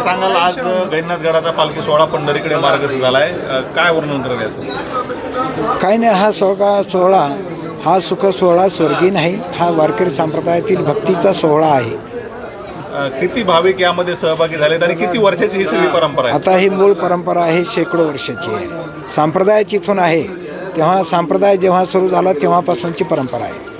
सांगाल आज गैरनाथगडाचा पालखी सोहळा पंढरीकडे मार्गस्थ झालाय. अ, काय वर्णन कराल याचं? काही नाही हा सोहळा सोहळा हा सुख सोहळा स्वर्गीय नाही हा वारकरी संप्रदायातील भक्तीचा सोहळा आहे. किती भाविक यामध्ये सहभागी झालेत आणि किती वर्षाची ही सगळी परंपरा आहे? आता ही मूळ परंपरा आहे शेकडो वर्षाची आहे. संप्रदाय जिथून आहे. तेव्हा संप्रदाय जेव्हा सुरू झाला तेव्हापासूनची परंपरा आहे.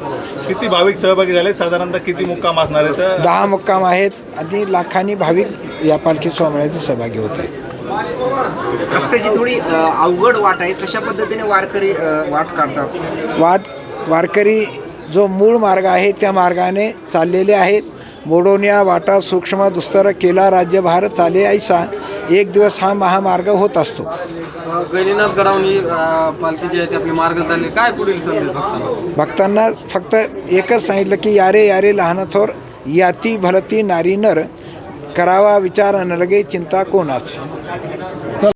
किती भाविक सहभागी झालेत? साधारणतः किती मुक्काम असणार आहेत? दहा मुक्काम आहेत आणि लाखांनी भाविक या पालखी सोहळ्याचे सहभागी होत आहेत. रस्त्याची थोडी अवघड वाट आहे. कशा पद्धतीने वारकरी वाट काढतात? वाट वारकरी जो मूळ मार्ग आहे त्या मार्गाने चाललेले आहेत. मोडोन्या वाटा सूक्ष्म दुस्तर केला राज्यभार चाले ऐसा एक दिवस हा महामार्ग होत असतो. गैरीनाथ गडावणी पालखी जी आहे ती आपली मार्ग झाली. काय पुढील संदेश भक्तांना? भक्तांना फक्त एकच सांगितलं की यारे यारे लहान थोर याती भलती नारी नर करावा विचार न लगे चिंता कोणाच?